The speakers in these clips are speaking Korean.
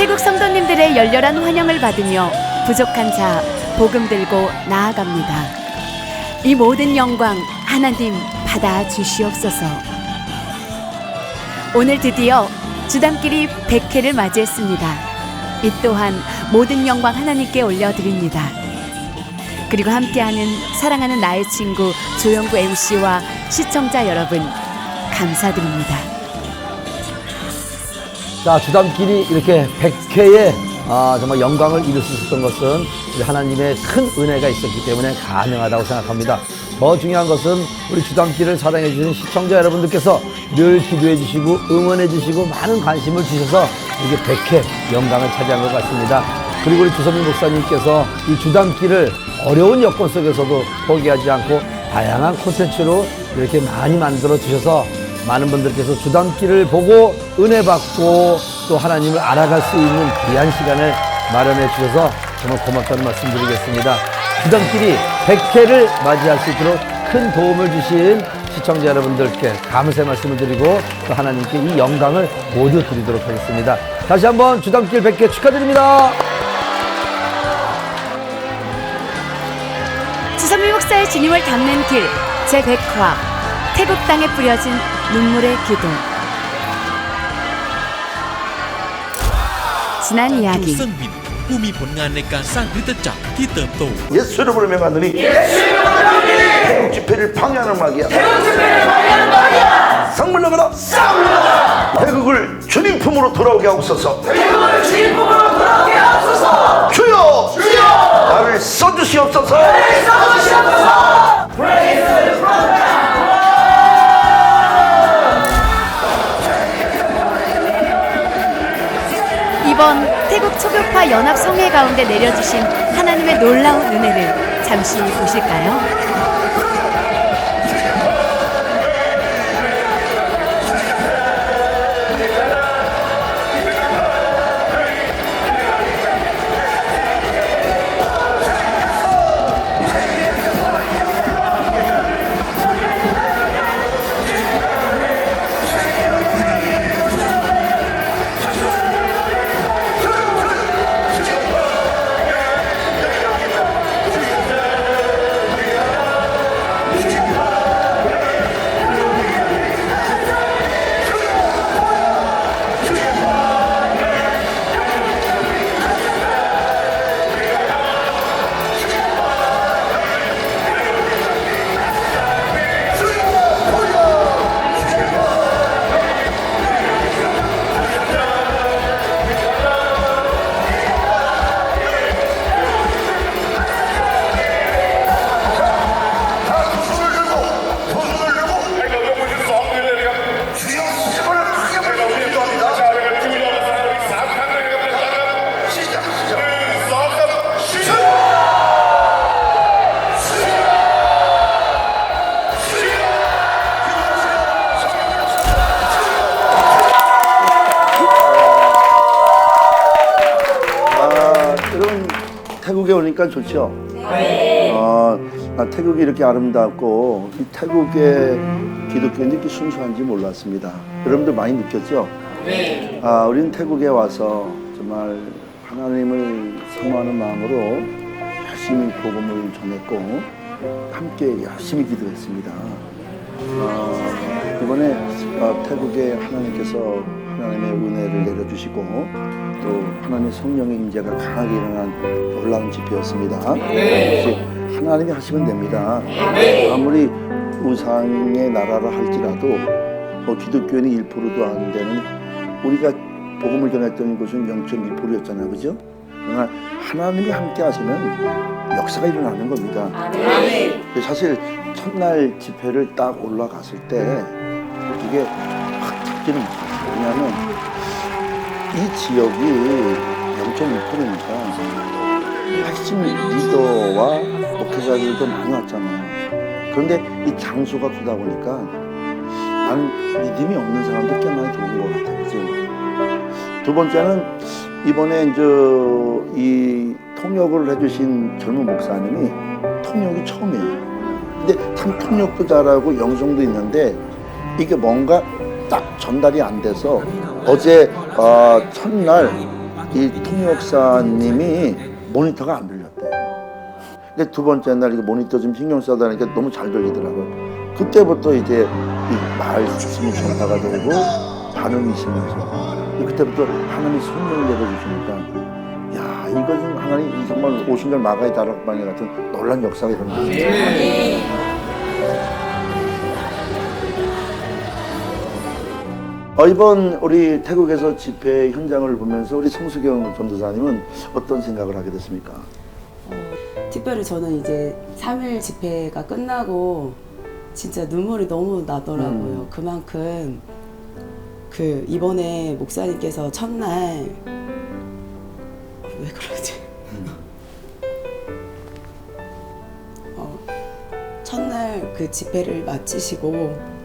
태국 성도님들의 열렬한 환영을 받으며 부족한 자 복음 들고 나아갑니다. 이 모든 영광 하나님 받아 주시옵소서. 오늘 드디어 주담길이 100회를 맞이했습니다. 이 또한 모든 영광 하나님께 올려드립니다. 그리고 함께하는 사랑하는 나의 친구 조영구 MC와 시청자 여러분 감사드립니다. 자, 주담길이 이렇게 100회의 아, 정말 영광을 이룰 수 있었던 것은 우리 하나님의 큰 은혜가 있었기 때문에 가능하다고 생각합니다. 더 중요한 것은 우리 주담길을 사랑해 주신 시청자 여러분들께서 늘 기도해 주시고 응원해 주시고 많은 관심을 주셔서 이게 100회 영광을 차지한 것 같습니다. 그리고 우리 주선민 목사님께서 이 주담길을 어려운 여건 속에서도 포기하지 않고 다양한 콘텐츠로 이렇게 많이 만들어 주셔서 많은 분들께서 주담길을 보고 은혜 받고 또 하나님을 알아갈 수 있는 귀한 시간을 마련해 주셔서 정말 고맙다는 말씀 드리겠습니다. 주담길이 100회를 맞이할 수 있도록 큰 도움을 주신 시청자 여러분들께 감사의 말씀을 드리고 또 하나님께 이 영광을 모두 드리도록 하겠습니다. 다시 한번 주담길 100회 축하드립니다. 주선미 목사의 주님을 담는 길 제100화 태국 땅에 뿌려진 눈물의 기도 지난 จู 이야기 เซิ่งหมินผู้มีผลงานในการสร้างคริสตจักรที่เติบโต 예수 이름으로 명하노니 태국 집회를 방해하는 마귀야 상물 나가라 태국을 주님 품으로 돌아오게 하옵소서 주여 나를 써주시옵소서 초교파 연합 성회 가운데 내려주신 하나님의 놀라운 은혜를 잠시 보실까요? 태국에 오니까 좋죠? 네. 아, 아, 태국이 이렇게 아름답고 이 태국의 기독교인들이 이렇게 순수한지 몰랐습니다. 여러분들 많이 느꼈죠? 네. 아, 우리는 태국에 와서 정말 하나님을 사모하는 마음으로 열심히 복음을 전했고 함께 열심히 기도했습니다. 아, 이번에 어, 태국에 하나님께서 하나님의 은혜를 내려주시고 또 하나님의 성령의 임재가 강하게 일어난 놀라운 집회였습니다. 역시 하나님이 하시면 됩니다. 아무리 우상의 나라라 할지라도 뭐 기독교인이 1%도 안 되는 우리가 복음을 전했던 곳은 0.1%였잖아요, 그죠? 그러나 하나님이 함께 하시면 역사가 일어나는 겁니다. 사실 첫날 집회를 딱 올라갔을 때 이게 확 잡지는 못했어요. 왜냐하면 이 지역이 0.1%니까 핵심 리더와 목회자들도 많이 왔잖아요. 그런데 이 장소가 크다 보니까 나는 믿음이 없는 사람도 꽤 많이 좋은 것 같아요. 그죠? 두 번째는 이번에 이제 이 통역을 해주신 젊은 목사님이 통역이 처음이에요. 근데 참 통역도 잘하고 영성도 있는데 이게 뭔가 딱 전달이 안 돼서 어제 어, 첫날 이 통역사님이 모니터가 안 들렸대요. 근데 두 번째 날 이거 모니터 좀 신경 써다니까 너무 잘 들리더라고요. 그때부터 이제 이 말씀이 전파가 되고 반응이 심해서 그때부터 하나님이 성령을 내려주시니까 야 이것은 하나님 정말 오순절 마가의 다락방에 같은 놀란 역사가 일어나는 거예요. 어, 이번 우리 태국에서 집회 현장을 보면서 우리 성수경 전도사님은 어떤 생각을 하게 됐습니까? 특별히 저는 이제 3일 집회가 끝나고 진짜 눈물이 너무 나더라고요. 그만큼 그 이번에 목사님께서 첫날 왜 그러지? 어, 첫날 그 집회를 마치시고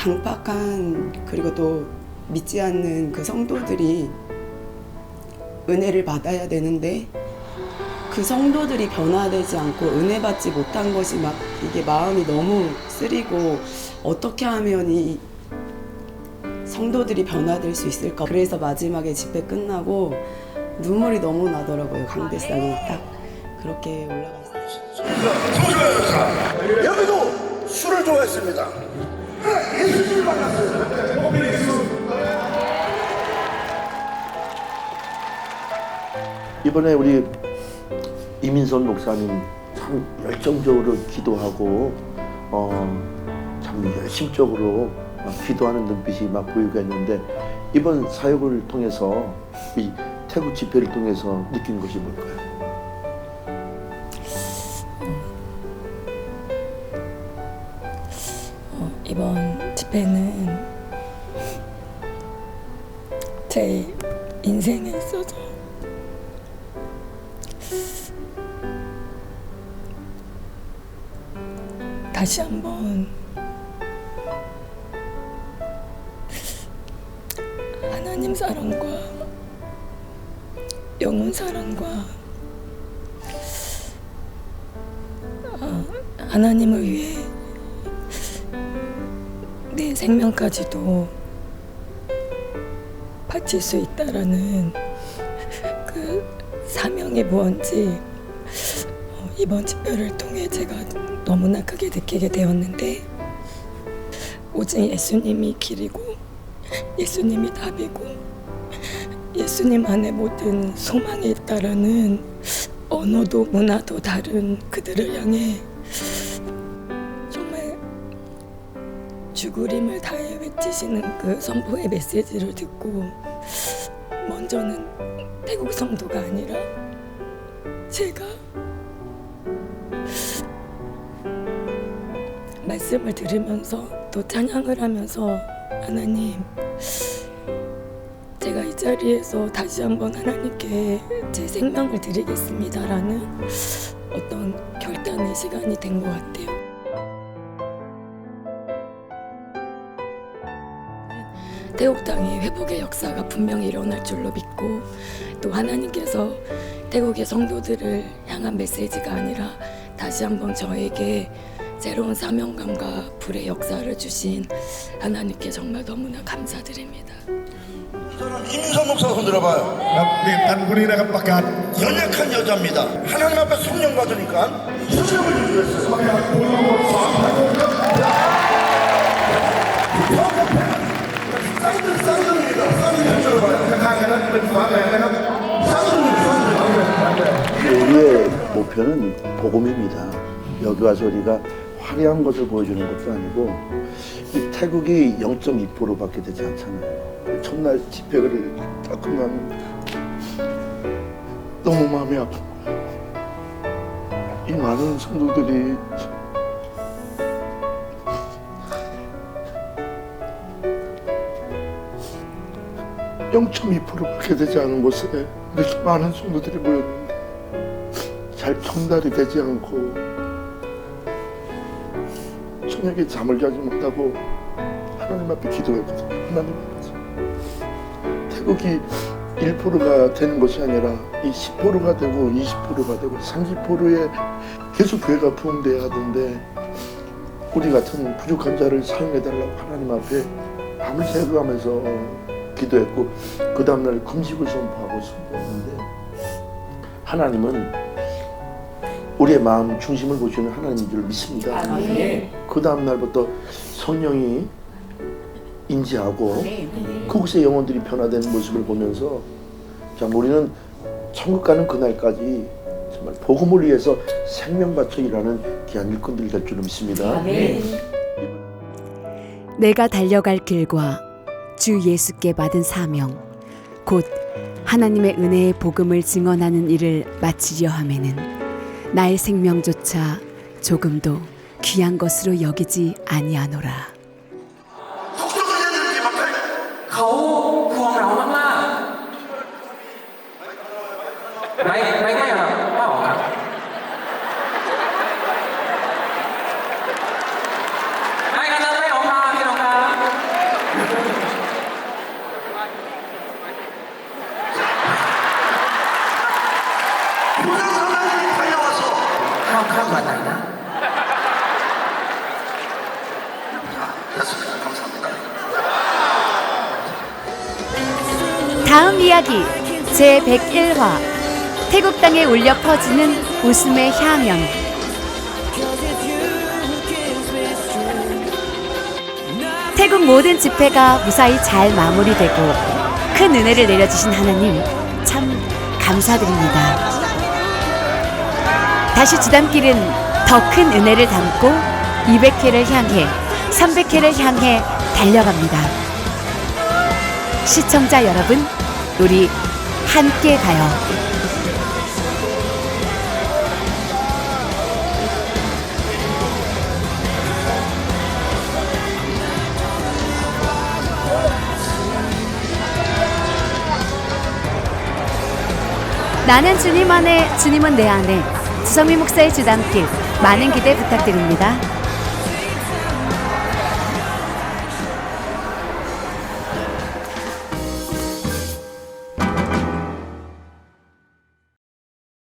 강팍한 그리고 또 믿지 않는 그 성도들이 은혜를 받아야 되는데 그 성도들이 변화되지 않고 은혜 받지 못한 것이 막 이게 마음이 너무 쓰리고 어떻게 하면 이 성도들이 변화될 수 있을까? 그래서 마지막에 집회 끝나고 눈물이 너무 나더라고요 강대상이. 딱 그렇게 올라갔어요. 여기도 술을 좋아했습니다. 이번에 우리 이민선 목사님 참 열정적으로 기도하고 어, 참 열심적으로 막 기도하는 눈빛이 막 보이고 했는데 이번 사역을 통해서 이 태국 집회를 통해서 느낀 것이 뭘까요? 이번 집회는 제 인생에 있어서 다시 한번 하나님 사랑과 영혼 사랑과 어, 하나님을 위해 내 생명까지도 바칠 수 있다라는 그 사명이 무언지 어, 이번 집회를 통해 제가 너무나 크게 느끼게 되었는데 오직 예수님이 길이고 예수님이 답이고 예수님 안에 모든 소망이 있다라는 언어도 문화도 다른 그들을 향해 죽으림을 다해 외치시는 그 선포의 메시지를 듣고 먼저는 태국 성도가 아니라 제가 말씀을 들으면서 또 찬양을 하면서 하나님 제가 이 자리에서 다시 한번 하나님께 제 생명을 드리겠습니다라는 어떤 결단의 시간이 된 것 같아요. 태국땅의 회복의 역사가 분명히 일어날 줄로 믿고 또 하나님께서 태국의 성도들을 향한 메시지가 아니라 다시 한번 저에게 새로운 사명감과 불의 역사를 주신 하나님께 정말 너무나 감사드립니다. 임선 목사 손 들어봐요. 네, 단군이라가 바깥. 연약한 여자입니다. 하나님 앞에 성령 받으니까 수정을 주셨어요. 우리의 목표는 복음입니다. 여기 와서 우리가 화려한 것을 보여주는 것도 아니고 이 태국이 0.2%밖에 되지 않잖아요. 첫날 집회를 다 끝나면 너무 마음이 아프고 이 많은 성도들이 (0.2%밖에 되지 않은 곳에 이렇게 많은 성도들이 모였는데 잘 전달이 되지 않고 저녁에 잠을 자지 못하고 하나님 앞에 기도했거든요. 하나님 앞에서 태국이 1%가 되는 것이 아니라 이 10%가 되고 20%가 되고 30%에 계속 교회가 부흥돼야 하던데 우리 같은 부족한 자를 사용해 달라고 하나님 앞에 밤을 새가면서 기도했고 그 다음날 금식을 선포하고 선포했는데 하나님은 우리의 마음 중심을 보시는 하나님인 줄 믿습니다. 그 다음날부터 성령이 임재하고 그곳의 영혼들이 변화되는 모습을 보면서 자 우리는 천국 가는 그날까지 정말 복음을 위해서 생명 바쳐 일하는 귀한 일꾼들이 될 줄을 믿습니다. 내가 달려갈 길과 주 예수께 받은 사명 곧 하나님의 은혜의 복음을 증언하는 일을 마치려 함에는 나의 생명조차 조금도 귀한 것으로 여기지 아니하노라. เข 다음 이야기 제 101화. 태국 땅에 울려 퍼지는 웃음의 향연. 태국 모든 집회가 무사히 잘 마무리되고 큰 은혜를 내려주신 하나님 참 감사드립니다. 다시 주담길은 더 큰 은혜를 담고 200회를 향해 300회를 향해 달려갑니다. 시청자 여러분, 우리 함께 가요. 나는 주님 안에, 주님은 내 안에. 주성미 목사의 주담길 많은 기대 부탁드립니다.